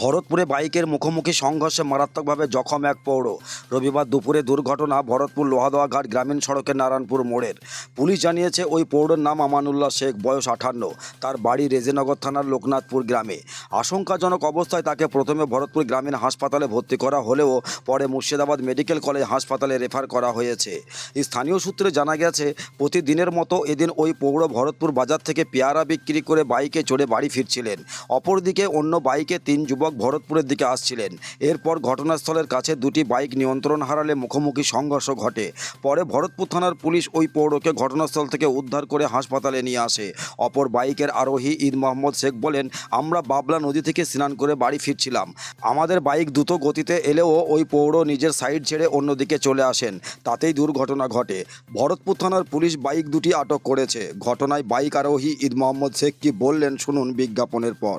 ভরতপুরে বাইকের মুখোমুখি সংঘর্ষে মারাত্মকভাবে জখম এক পৌর। রবিবার দুপুরে দুর্ঘটনা ভরতপুর লোহাদোয়া ঘাট গ্রামীণ সড়কের নারায়ণপুর মোড়ের। পুলিশ জানিয়েছে ওই পৌরের নাম আমানুল্লাহ শেখ, বয়স আঠান্ন। তার বাড়ি রেজেনগর থানার লোকনাথপুর গ্রামে। আশঙ্কাজনক অবস্থায় তাকে প্রথমে ভরতপুর গ্রামীণ হাসপাতালে ভর্তি করা হলেও পরে মুর্শিদাবাদ মেডিকেল কলেজ হাসপাতালে রেফার করা হয়েছে। স্থানীয় সূত্রে জানা গেছে, প্রতিদিনের মতো এদিন ওই পৌর ভরতপুর বাজার থেকে পেয়ারা বিক্রি করে বাইকে চড়ে বাড়ি ফিরছিলেন। অপরদিকে অন্য বাইকে তিন যুবক ভরতপুরের দিকে আসছিলেন। এরপর ঘটনাস্থলের কাছে দুটি বাইক নিয়ন্ত্রণ হারালে মুখোমুখি সংঘর্ষ ঘটে। পরে ভরতপুর থানার পুলিশ ওই পৌরকে ঘটনাস্থল থেকে উদ্ধার করে হাসপাতালে নিয়ে আসে। অপর বাইকের আরোহী ঈদ মোহাম্মদ শেখ বলেন, আমরা বাবলা নদী থেকে স্নান করে বাড়ি ফিরছিলাম। আমাদের বাইক দ্রুত গতিতে এলেও ওই পৌর নিজের সাইড ছেড়ে অন্যদিকে চলে আসেন। তাতেই দুর্ঘটনা ঘটে। ভরতপুর থানার পুলিশ বাইক দুটি আটক করেছে। ঘটনায় বাইক আরোহী ঈদ মোহাম্মদ শেখ কি বললেন শুনুন বিজ্ঞাপনের পর।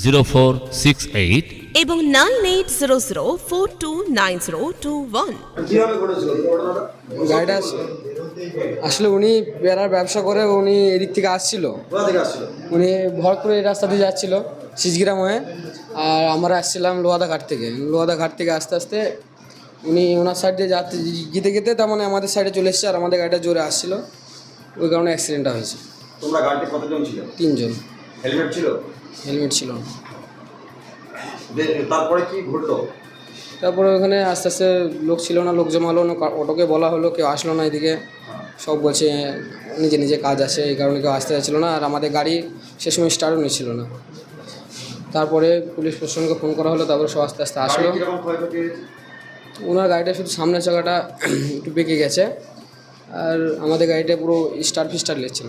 zero four six eight এবং nine eight zero zero four two nine zero two one গাড়িটা আসলে উনি বেড়ার ব্যবসা করে উনি এদিক থেকে আসছিল। উনি ভরতপুরে এই রাস্তা দিয়ে যাচ্ছিল সিজগ্রাম হয়ে। আর আমরা আসছিলাম লোহাদা ঘাট থেকে। লোহাদা ঘাট থেকে আস্তে আস্তে উনি ওনার সাইড দিয়ে যাতে যেতে যেতে তার মানে আমাদের সাইডে চলে এসছে আর আমাদের গাড়িটা জোরে আসছিল। ওই কারণে অ্যাক্সিডেন্টটা হয়েছে। তোমরা গাড়িতে কতজন ছিল? তিনজন। হেলমেট ছিল? হেলমেট ছিল। না তারপরে কি ঘটলো? তারপরে ওখানে আস্তে আস্তে লোক ছিল না লোক জমালো না অটোকে বলা হলো কেউ আসলো না এদিকে। সব বলছে নিজে নিজে কাজ আছে এই কারণে কেউ আসতে চাচ্ছিলো না। আর আমাদের গাড়ি সে সময় স্টার্টও নিচ্ছিল না। তারপরে পুলিশ প্রশাসনকে ফোন করা হলো তারপরে সব আস্তে আস্তে আসলো। ওনার গাড়িটা শুধু সামনের চাকাটা একটু বেঁকে গেছে। আর আমাদের গাড়িটা পুরো স্টার ফিস্টার লেগছিল।